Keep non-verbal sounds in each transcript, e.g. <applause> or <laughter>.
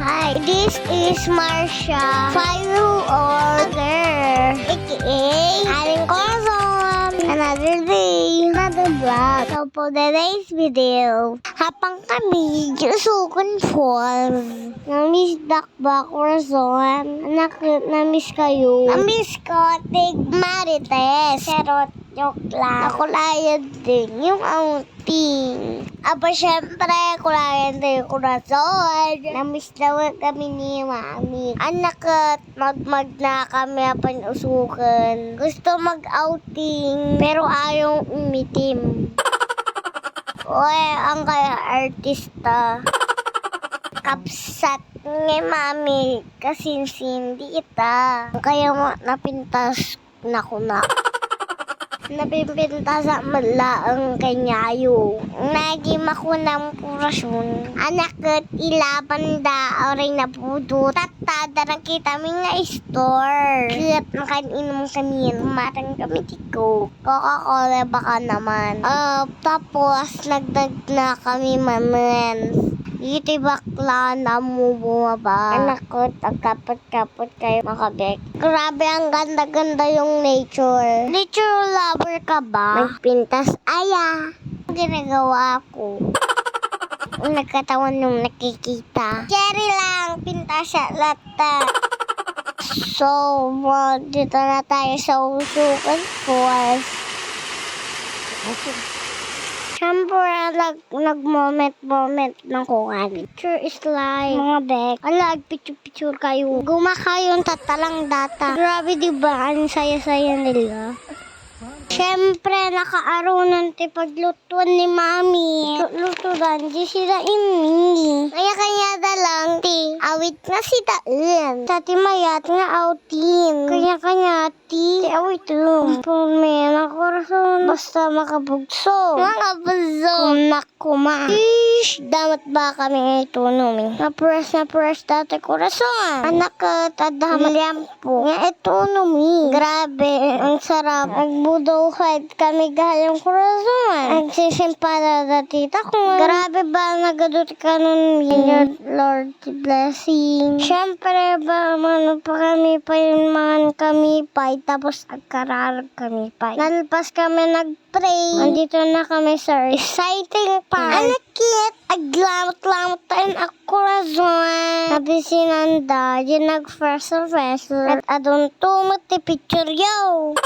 Hi, this is Marsha, five order, aka Aling Corazon. Another day, another vlog. So for today's video, habang kami, Jusukon Falls, na-miss Dakba Corazon, anak, na-miss kayo. Na-miss ko, Tig Marites. Pero, joke lang. Ako layan din yung outing. Aba, syempre, kulayan din yung corazon. Na-miss daw kami ni Mami. Anak at magmag na kami apan usukan. Gusto mag-outing, pero ayaw umitim. <laughs> Uy, ang kaya artista. Kapsat ni Mami kasi hindi ita. Kaya mo napintas na ko na. Napipinta sa mala ang kanyayo. Nagim ako ng purasyon. Anak at ilaban da oray na pudo. Tata, darang kita mi nga store. Kiyat makaninom kami yan. Kumatang kami tiko. Coca-Cola baka naman. Ah, tapos nagdag na kami mamen. Iti bakla na mo bumaba. Anak ko, tagkapot-kapot kayo makabek. Grabe, ang ganda-ganda yung nature. Nature lover ka ba? Magpintas, aya. Ang ginagawa ko. <laughs> Nagkatawan nung nakikita. Cherry lang, pintas sa lata. <laughs> So, mag dito na tayo sa Usukan Siyempre, nag, nag-moment-moment ng kuhan. Picture is like, mga bek. Alag, picture-picture kayo. Guma kayong tatalang data. Grabe, di ba? Ang saya-saya nila. Siyempre, nakaaronan ti paglutuan ni Mami. Lutuan, di sila ini. Kaya kanya dalang ti awit nga si Daen. Sa ti mayat nga outin. Kanya kanya ti ti awit yung. Pumen ang korason. Basta makabugso. Mga buzo. Kumak kuma. Ish, damat ba kami ito numi? Na-press na press dati korason. Anak ka, tadaham po. Nga ito numi. Grabe, ang sarap. Nagbuduhay kami gayang korason. Nagsisimpala na tita ko. Grabe ba nagadot ka nun yun, Lord blessing. Siyempre ba, ano pa kami pa yun man kami pa, tapos agkararag kami pa. Nalpas kami nag-pray. Andito na kami sa exciting pa. Ano cute? Aglamot-lamot tayo ang korazon. Sabi si Nanda, yun first. At adon tumot ti picture yo.Ag-enjoy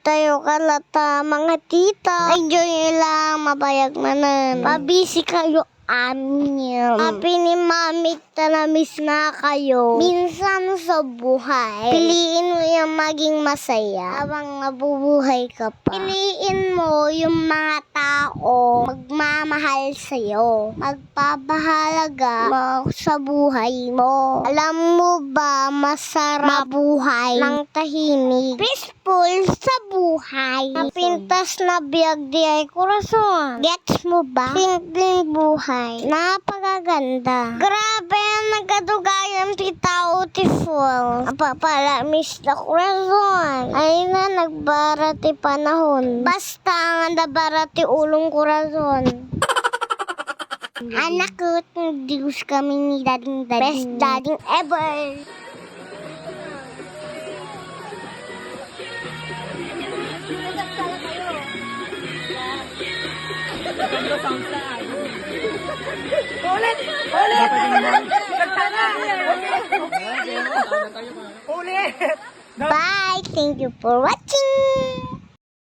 <laughs> tayo kalata, mga tita. Enjoy nyo lang, mabayag manan. Pabisi kayo amin. Happy ni mami, talamis na kayo. Minsan sa buhay, piliin mo yung maging masaya habang nabubuhay ka pa. Piliin mo yung mga tao magmamahal sa'yo. Magpapahalaga mo sa buhay mo. Alam mo ba, masarap buhay ng tahimik. Peaceful sa buhay. Napintas na biyag di ay kurason. Gets mo ba? Simpleng buhay. Napakaganda. Grabe ang nagkadugayan ti full. Apapala miss na kurason. Ay na nagbara ti panahon. Basta ang nabara ti ulong kurason. Anak ko, Diyos kami ni dading dading. Best dading ever. Ulit! Ulit! Nagtana! Ulit! Bye! Thank you for watching!